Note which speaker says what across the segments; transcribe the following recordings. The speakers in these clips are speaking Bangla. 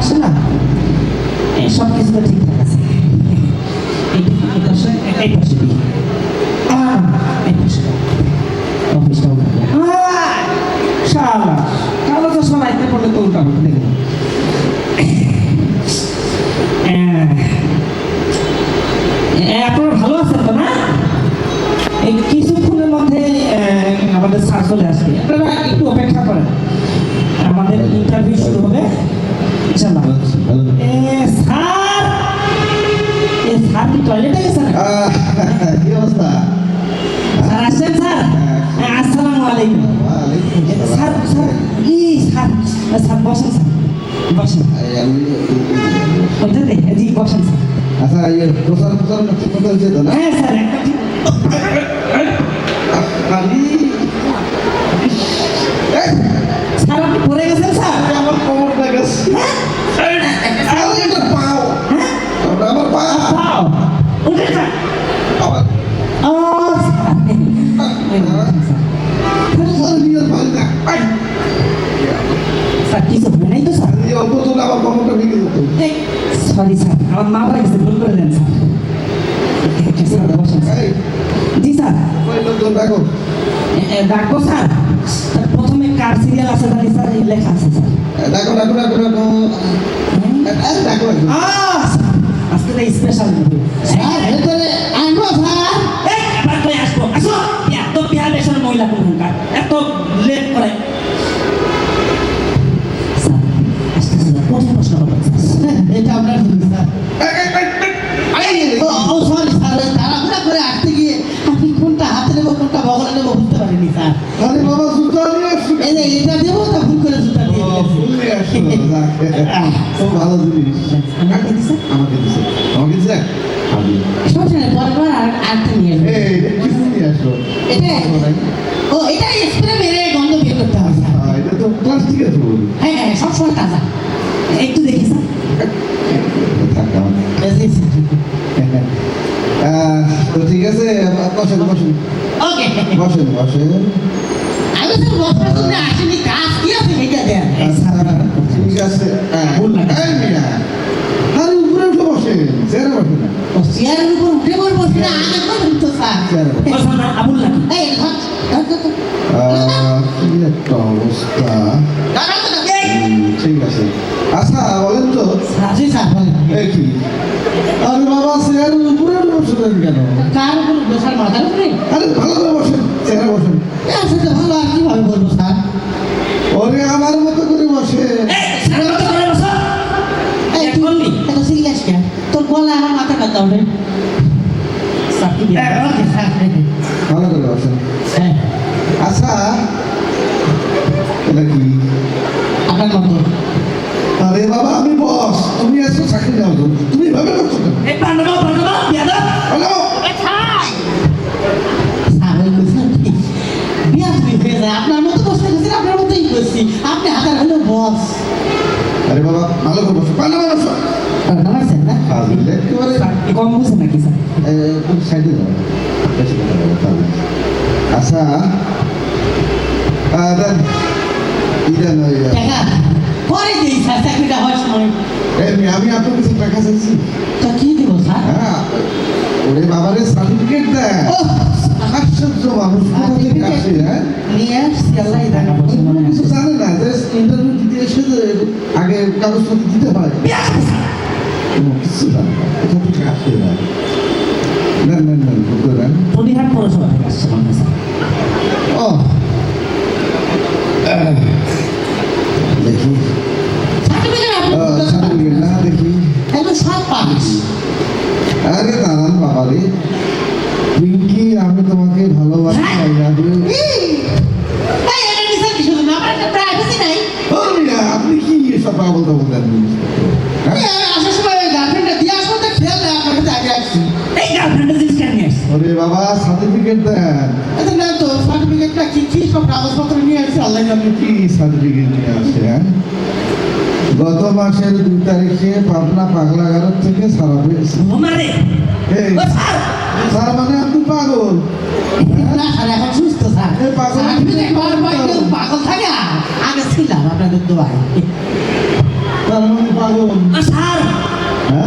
Speaker 1: বসে না? সব কিছু তো ঠিকঠাক আছে। আপনারা ভালো আছেন তো না? এই কিছুক্ষণের মধ্যে আমাদের স্যার চলে আসবে। আপনারা একটু অপেক্ষা করেন। আমাদের ইন্টারভিউ শুরু স্যার এ, স্যার বসেন স্যার বসেন
Speaker 2: এই আমি
Speaker 1: ওইটাতে জি বসেন স্যার
Speaker 2: আচ্ছা ইয়ে প্রচার প্রচার
Speaker 1: জি স্যার।
Speaker 2: লোকজন
Speaker 1: ডাকবো প্রথমে কার সিরিয়াল আছে জানি স্যার এই লেখা আছে স্যার। আজকে তো স্পেশাল
Speaker 3: ভেতরে আনব
Speaker 1: আসব। আসো। এত মহিলা এত লেট করে। স্যার কঠিন প্রশ্ন হবে
Speaker 3: এটা আপনার স্যার। ও সরি স্যার তাড়াহুড়া করে আসতে
Speaker 2: আরে বাবা জুতো নিয়ে
Speaker 3: এই যে এটা দেবো তা ভুল করে জুতা দিয়ে।
Speaker 2: খুব ভালো জিনিস।
Speaker 1: আমাকে দিছে?
Speaker 2: আমাকে দিছে? আমাকে দিছে?
Speaker 3: সমস্যা নেই পরের বার আর আরেকটা নিয়ে আসব।
Speaker 2: এটা
Speaker 3: ও এটা স্প্রে মেরে গন্ধ বের করতে হবে।
Speaker 2: আহ, এটা তো প্লাস্টিক আছে
Speaker 3: হ্যাঁ হ্যাঁ সবসময় তাজা।
Speaker 1: একটু দেখি স্যার।
Speaker 3: জি।
Speaker 2: আহ, তো ঠিক আছে বসেন বসেন।
Speaker 3: ওকে
Speaker 2: বসেন বসেন।
Speaker 3: চেয়ারের উপর উঠে পড়ব সেটা আগে করবেন তো স্যার।
Speaker 1: আবুল নাকি?
Speaker 3: এই
Speaker 2: কি একটা অবস্থা। ঠিক আছে। আচ্ছা বলেন তো।
Speaker 3: জি স্যার বলেন।
Speaker 2: কি? আরে বাবা চেয়ারের উপরে উঠে কেন?
Speaker 3: কার উপর
Speaker 2: এটা কি
Speaker 3: আপনার মতো
Speaker 2: আরে বাবা আমি বস তুমি এসো চাকরি নাও তো তুমি এভাবে করছ
Speaker 3: আপনার মতো আপনার মতোই করছি আপনি হাজার হলো বস
Speaker 2: আরে বাবা ভালো করে বসো। বসো। তাহলে আচ্ছা আহ, দেন ই দেন ওই, আহ,
Speaker 3: টাকা? পরে দিই স্যার চাকরিটা হওয়ার সময়।
Speaker 2: আমি আপনার কাছে টাকা চাইছি।
Speaker 3: তা কি দিব স্যার?
Speaker 2: হ্যাঁ ওরে বাবারে সার্টিফিকেট দেন। আশ্চর্য মানুষ কোথা থেকে আসে হ্যাঁ?
Speaker 3: নিয়ে আসছি আল্লাহ
Speaker 1: টাকা পয়সা
Speaker 2: কোনো কিছু জানে না যে ইন্টারভিউ দিতে এসে আগে কাগজপত্র দিতে হয়।
Speaker 1: বিয়া করবে স্যার।
Speaker 2: কোনো কিছু জানে না কোথা থেকে আসে না ওরে বাবা সার্টিফিকেট দেন।
Speaker 3: আচ্ছা না তো সার্টিফিকেটটা কি কি সব কাগজপত্র নিয়ে আসছে? আল্লাহ জানে
Speaker 2: কি সার্টিফিকেট নিয়ে আসছে হ্যাঁ? গত মাসের দুই তারিখে পাবনা পাগলাগারদ থেকে সারা পেয়েছি।
Speaker 1: স্যার!
Speaker 2: মানে আপনি পাগল।
Speaker 3: এখন সুস্থ স্যার।
Speaker 2: পাগল-
Speaker 3: থাকে। আগে ছিলাম আপনাদের দোয়ায়।
Speaker 2: তার মানে পাগল।
Speaker 1: স্যার!
Speaker 2: হ্যাঁ?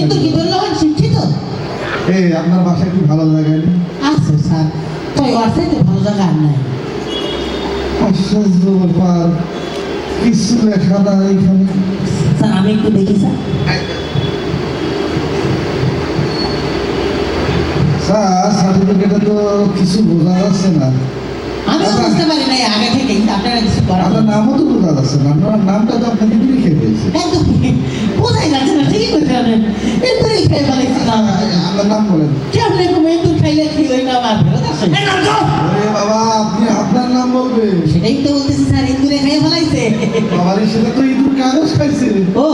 Speaker 2: তো তো
Speaker 1: তো
Speaker 2: আপনার বাসায় কি ভালো লাগে
Speaker 3: আছে স্যার তো ওর চাইতে ভালো জায়গা আর নাই
Speaker 2: আশ্চর্য ব্যাপার কিছু লেখা না এখানে
Speaker 1: স্যার আমি একটু দেখি স্যার
Speaker 2: স্যার সার্টিফিকেটে তো কিছু বোঝা যাচ্ছে না।
Speaker 3: আমি বুঝতে পারি নাই আগে থেকেই আপনারা কিছু করার
Speaker 2: আপনার নামও তো বোঝা যাচ্ছে না আপনার নামটা তো আপনাকে লিখে দিয়েছে
Speaker 3: একদম বোঝাই যাচ্ছে না ঠিকই বলেছিলাম
Speaker 2: আপনার নাম বলেন।
Speaker 3: কেমন এরকম এন্দুর খাইলে কি ওই নাম আর ফেরত আসে?
Speaker 2: বাবা আপনি আপনার নাম বলবেন।
Speaker 3: সেটাই তো বলতেছি স্যার ইন্দুরে খাই ফেলাইছে।
Speaker 2: বাবার সেটা তো ইঁদুর কাগজ খাইছে।
Speaker 3: ও।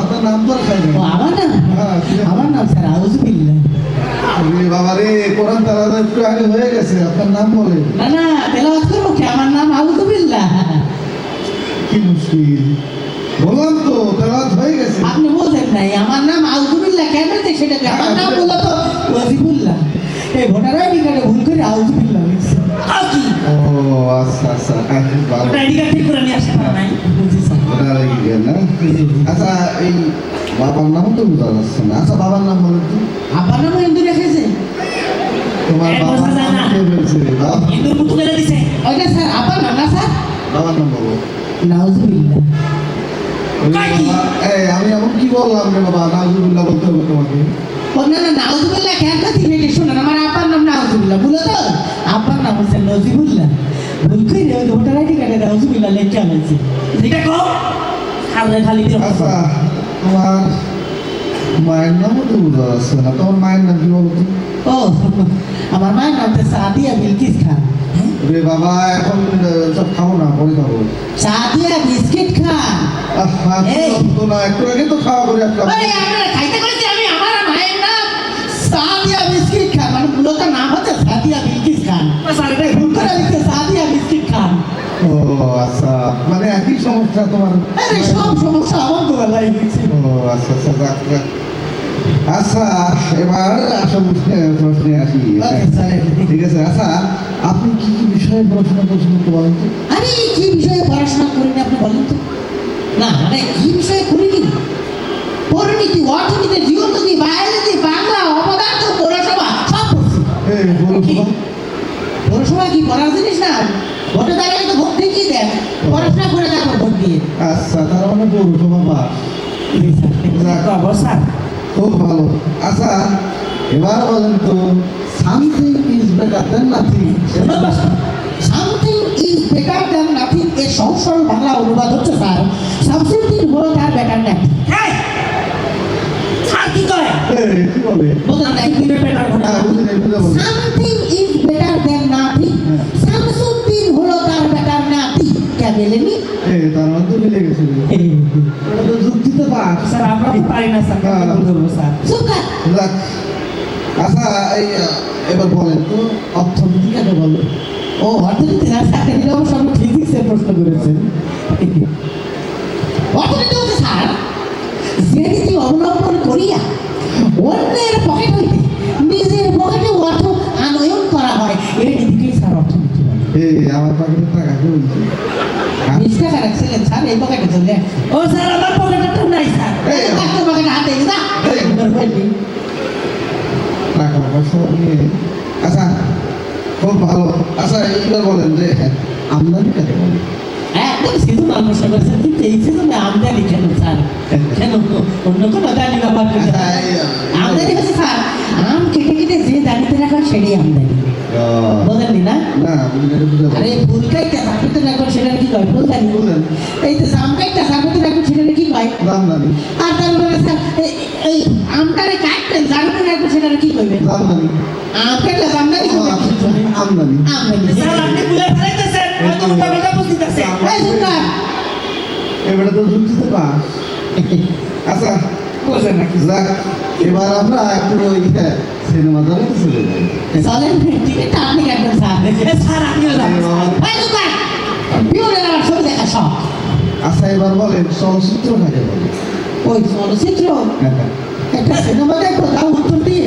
Speaker 2: আপনার নাম তো আর খাই না
Speaker 3: আমার নাম?
Speaker 2: হ্যাঁ।
Speaker 3: আমার নাম স্যার আউজুবিল্লাহ।
Speaker 2: আরে বাবা রে কোরআন তারা একটু আগে হয়ে গেছে আপনার নাম বলেন।
Speaker 3: না না তেলাওয়াত করব কি? আমার নাম আউজুবিল্লাহ
Speaker 2: কি মুশকিল। বললাম তো তেলাওয়াত হয়ে গেছে।
Speaker 3: আপনি বোঝেন নাই আমার নাম আউজুবিল্লাহ কেন যে সেটা কি? আমার নাম বলল তো। ওয়াজিবুল্লাহ। এই ভোটার আইডি কার্ডে ভুল করে লিখছে।
Speaker 2: ও আচ্ছা আচ্ছা আহ,
Speaker 1: ওটা ঠিক করে নিয়ে আসতে
Speaker 2: না? আচ্ছা এই বাবার নাম তো বোঝা যাচ্ছে না। আচ্ছা বাবার নাম বলেন তো।
Speaker 3: আব্বার নাম ইন্দুরে খাইছে
Speaker 2: তোমার বাবার নাম কে বলছে
Speaker 1: দিছে।
Speaker 3: ওইটা স্যার আব্বার নাম না স্যার?
Speaker 2: বাবার নাম বলো।
Speaker 3: নাউজুবিল্লাহ
Speaker 2: আমি এমন কি বললাম রে বাবা? নাজুবুল্লাহ বলতে হবে তোমাকে।
Speaker 3: না না নাউজুবিল্লাহ কেন কথা থেকে শোনেন। আমার আব্বার নাম নাউজুবিল্লাহ বুঝলো তো। আব্বার নাম হচ্ছে নজিবুল্লাহ। ভুল করে ওই ভোটার আইডি কার্ডে নাউজুবিল্লাহ লেখা হয়েছে।
Speaker 1: এটা কও। খালি বিরক্ত
Speaker 2: আচ্ছা তোমার মায়ের নামও তো বোঝা যাচ্ছে না। তোমার মায়ের নাম কি বলতো
Speaker 3: ও আমার মায়ের নাম তো সাদিয়া বিলকিস খান।
Speaker 2: রে বাবা এখন সব খাব না পরে খাব।
Speaker 3: সাদিয়া বিস্কিট খান।
Speaker 2: আহা,
Speaker 3: এই।
Speaker 2: বলতো না একটু আগে তো খাওয়া করে আসলাম।
Speaker 3: আরে আপনারা খাইতে করেছি আমি আমার মায়ের নাম সাদিয়া বিস্কিট খান। মানে মূলত নাম হচ্ছে সাদিয়া বিলকিস খান। ভুল করে লিখছে
Speaker 2: আচ্ছা। মানে একই সমস্যা তোমার?
Speaker 3: আরে সব সমস্যা আমার বেলায় গেছে।
Speaker 2: ও আচ্ছা আচ্ছা যাক, যাক। আচ্ছা এবার আসল প্রশ্নে আসি।
Speaker 3: Okay,
Speaker 2: ঠিক আছে আচ্ছা আপনি কি কি বিষয়ে পড়াশোনা করছেন একটু বলেন তো?
Speaker 3: আরে কি বিষয়ে পড়াশোনা করিনি আপনি বলেন তো। না মানে কি বিষয়ে করিনি? পরিণীতি অর্থনীতি জীবননীতি বায়োলজি বাংলা অপদার্থ পৌরসভা সব পড়ছি। পৌরসভা? কি? পড়ার জিনিস না? ভোটে দাঁড়ালে তো ভোট ঠিকই দেন? পড়াশোনা করে তারপর ভোট দিয়ে।
Speaker 2: আচ্ছা তার মানে পৌরসভা পাস
Speaker 1: কবো,
Speaker 2: খুব ভালো। আচ্ছা এবার বলেন তো something is better then nothing
Speaker 3: something is better than nothing এর সহজ সরল বাংলা অনুবাদ হচ্ছে স্যার সামথিং হলো তার বেটার না। Something is better than nothing
Speaker 2: হ্যাঁ। এই, তার মানে তো মিলে গেছিল এটা তো যুক্তিতে পাস
Speaker 1: স্যার, আমরা তো পারি না, স্যার,
Speaker 2: হ্যাঁ।
Speaker 1: স্যার?
Speaker 2: যাক। আচ্ছা এবার বলেন তো অর্থনীতি কাকে বলে
Speaker 3: ও অর্থনীতি না স্যার এটা অবশ্য আপনি ফিজিক্সের প্রশ্ন করেছেন অর্থনীতি হচ্ছে স্যার যে নীতি অবলম্বন করিয়া অন্যের পকেট হইতে নিজের পকেটে অর্থ আনয়ন করা হয় এই নীতিকেই স্যার অর্থনীতি
Speaker 2: এই আমার পকেটের টাকা?
Speaker 3: বিশ টাকা রাখছিলেন স্যার এই পকেটে চলে
Speaker 1: ও, স্যার, আমার পকেটে তো নাই, স্যার।
Speaker 3: একটা পকেটে হাতে
Speaker 2: পয়সা আচ্ছা খুব ভালো আচ্ছা এইবার বলেন যে আমদানি কাকে বলে
Speaker 3: একদম সিধু মানুষ করেছেন কিন্তু এই সিজনে আমদানি কেন স্যার কেন অন্য কোনো দানি ব্যবহার আমদানি হচ্ছে স্যার আম কেটে কেটে যে দানিতে রাখা সেটাই আমদানি
Speaker 2: আহ,
Speaker 3: বোঝেননি না? আরে ফুল কাইটা সাপেতে রাখুন সেটা কি কয়? ফুল জানি এই তো জাম কাইটা সাপেতে রাখুন সেটা কি কয়? আর তারপরে এই- এই আমটারে কাটবেন জানবেন একটু সেটা কি করবেন আম কাটলে আমদানি
Speaker 2: আমদানি
Speaker 3: আমদানি
Speaker 1: স্যার আপনি বুঝে ফেলাইতেছেন। হয়তো উল্টা পাল্টা বুঝতেছে।
Speaker 3: এই সুন্দর।
Speaker 2: এবারে তো যুক্তিতে পাস। আচ্ছা
Speaker 1: বুঝেন নাকি?
Speaker 2: যাক এবার আমরা একটু ওই সিনেমা জগতে চলে যাই।
Speaker 3: চলেন টিকিটটা আপনি কাটবেন স্যার
Speaker 1: স্যার আপনিও যাবেন
Speaker 3: ছবি দেখা সব
Speaker 2: আচ্ছা এবার বলেন চলচ্চিত্র কাকে বলে?
Speaker 3: ওই চলচ্চিত্র? একটা সিনেমা দেখব তাও উত্তর দিয়ে।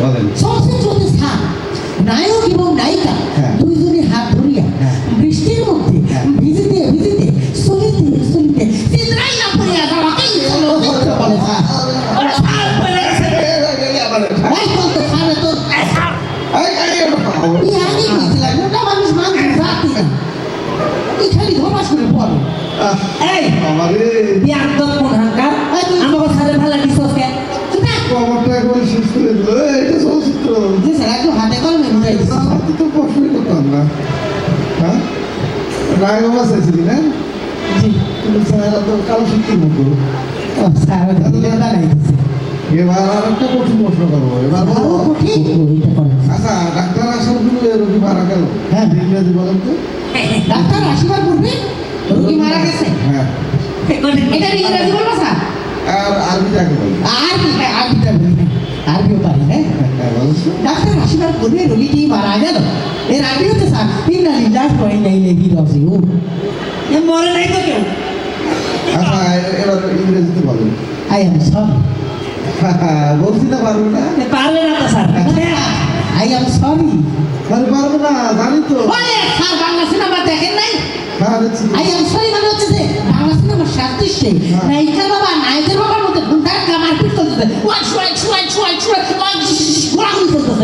Speaker 2: বলেন।
Speaker 3: চলচ্চিত্রতে স্থান নায়ক এবং নায়িকা
Speaker 2: হ্যাঁ।
Speaker 3: দুইজনে হাত ধরিয়া
Speaker 2: হ্যাঁ।
Speaker 3: বৃষ্টির মধ্যে
Speaker 2: হ্যাঁ।
Speaker 3: ভিজিতে ভিজিতে চলিতে চলিতে চিত্রাই না পড়িয়া বলে স্যার
Speaker 1: স্যার বলে গেছে।
Speaker 3: এই বলতে স্যার তো
Speaker 1: এ, স্যার
Speaker 3: এই আগে গিয়েছিলাম ওটা মানুষ মানুষ জাতি না এই খালি ধমাস করে পড়ে
Speaker 1: এই
Speaker 2: আমারে
Speaker 1: বিয়ার দল কোন হাঙ্কার আমাকে স্যারের ভালো দিছস কে
Speaker 3: সুতরাং
Speaker 2: কবরটা একবারে শেষ করে দিল এই, এটা চলচ্চিত্র
Speaker 3: যে স্যার একটু হাতে কলমে বুঝাই
Speaker 2: তো প্রশ্নই করতাম না হ্যাঁ রায় বাবা চাইছিলি না
Speaker 3: জি
Speaker 2: কিন্তু স্যার তো কালো শিক্ষির মতো
Speaker 3: ও
Speaker 2: এবার আর একটা কঠিন প্রশ্ন করব এবার আচ্ছা ডাক্তার আসার জন্য রোগী মারা গেল
Speaker 3: হ্যাঁ।
Speaker 2: ইংরেজি বলেন তো
Speaker 3: ডাক্তার আসিবার পূর্বে রোগী মারা গেছে
Speaker 2: হ্যাঁ আর আরবি যাকে বলে
Speaker 3: আরবি হ্যাঁ আরবিটা বলি আরবিও পারি হ্যাঁ ডাক্তার আসিবার পূর্বে রোগীটি মারা গেল এর আগে হচ্ছে স্যার ইন্না লিল্লাহ ওয়া ইন্না ইলাইহি রাজিউন
Speaker 1: এ মরে নাই তো কেউ
Speaker 2: এবার ইংরেজিতে বলেন
Speaker 3: আই এম সরি
Speaker 2: বলছি না পারবে না
Speaker 1: পারবে না তো স্যার
Speaker 3: আই এম সরি
Speaker 2: আরে পারবে না জানি তো
Speaker 3: স্যার বাংলা সিনেমা দেখেন নাই
Speaker 2: হ্যাঁ।
Speaker 3: আই এম সরি মানে হচ্ছে যে বাংলা সিনেমার সাদৃশ্যে
Speaker 2: হ্যাঁ।
Speaker 3: নায়িকার বাবা নায়কের বাবার মধ্যে গুন্ডার কামার পিট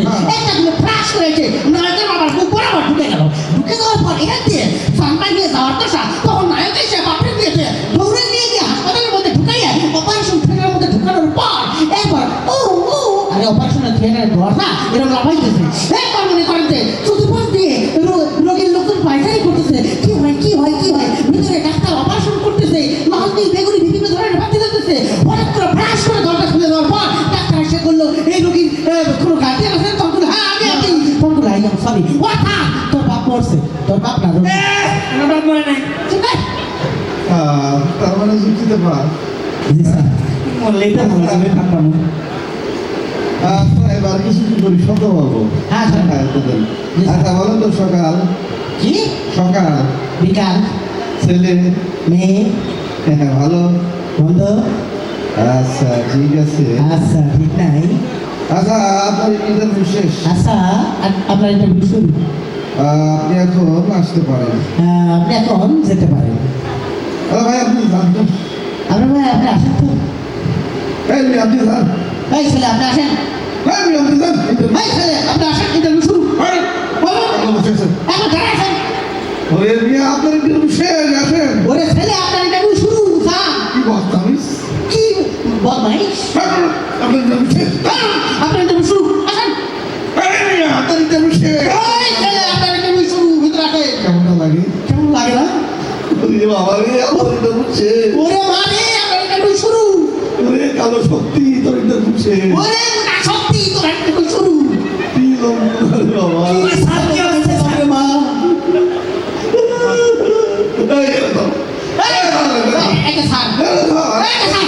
Speaker 2: হ্যাঁ।
Speaker 3: একটা অপারেশনের থিয়েটারের ঘর না? এরকম লাফাইতেছে একবার মনে করেন যে চতুর্পাশ দিয়ে রোগীর লোকজন পায়খানি করতেছে। কি হয় কি হয় কি হয়? ভিতরে ডাক্তার অপারেশন করতেছে লাল নীল বেগুনি বিভিন্ন ধরনের বাতি জ্বলতেছে হঠাৎ করে ফ্রাশ করে দরজা খুলে দেওয়ার পর ডাক্তার এসে বলল এই রোগীর কোনো গার্ডিয়ান আছে? তখন হ্যাঁ আমি আছি তখন বলল আই সরি ওয়াথা তোর বাপ মরছে। তোর বাপ না
Speaker 1: বাপ মরে নাই।
Speaker 2: তার মানে যুক্তিতে পার
Speaker 1: মরলেই তো যাবে
Speaker 2: আচ্ছা এবার কিছু করি? শব্দ বলব
Speaker 3: হ্যাঁ, স্যার।
Speaker 2: হ্যাঁ আচ্ছা বলেন তো সকাল।
Speaker 3: কি?
Speaker 2: সকাল।
Speaker 3: বিকাল।
Speaker 2: ছেলে?
Speaker 3: মেয়ে?
Speaker 2: হ্যাঁ ভালো।
Speaker 3: বন্ধ?
Speaker 2: আচ্ছা ঠিক আছে।
Speaker 3: আচ্ছা ঠিক নাই।
Speaker 2: আচ্ছা আপনার ইন্টারভিউ শেষ?
Speaker 3: আচ্ছা আপনার ইন্টারভিউ শুরু?
Speaker 2: আপনি এখন আসতে পারেন।
Speaker 3: আহ, আপনি এখন যেতে পারেন।
Speaker 2: আরে ভাই আপনি জানতেন
Speaker 3: আপনার ভাই আপনি আসেন তো।
Speaker 2: আপনি যান।
Speaker 3: এই ছেলে আপনি আসেন।
Speaker 2: এই
Speaker 3: এই ছেলে আপনি আসেন ইন্টারভিউ শুরু।
Speaker 2: আছেন।
Speaker 3: এখন দাঁড়া আসেন
Speaker 2: ওরে মেয়ে, আপনার ইন্টারভিউ শেষ আসেন।
Speaker 3: ওরে ছেলে আপনার ইন্টারভিউ শুরু যান
Speaker 2: কি বদতামিজ
Speaker 3: কি বদমাইশ?
Speaker 2: আপনার ইন্টারভিউ শেষ।
Speaker 3: আপনার ইন্টারভিউ শুরু আসেন।
Speaker 2: এই মেয়ে, আপনার ইন্টারভিউ শেষ।
Speaker 3: এই ছেলে আপনার ইন্টারভিউ শুরু ভিতরে আসেন।
Speaker 2: কেমনটা লাগে?
Speaker 3: কেমন লাগে না?
Speaker 2: ওরে বাবা রে আমার ইন্টারভিউ শেষ।
Speaker 3: ওরে মানে আপনার ইন্টারভিউ শুরু।
Speaker 2: ওরে কালো সত্যি তোর ইন্টারভিউ শেষ
Speaker 3: ওরে মোটা সত্যি তোর ইন্টারভিউ শুরু
Speaker 2: কি লম্বা বাবা
Speaker 1: কি হচ্ছে স্যার
Speaker 3: ওরে মা
Speaker 2: এই,
Speaker 3: এই, একটা স্যার এই, একটা স্যার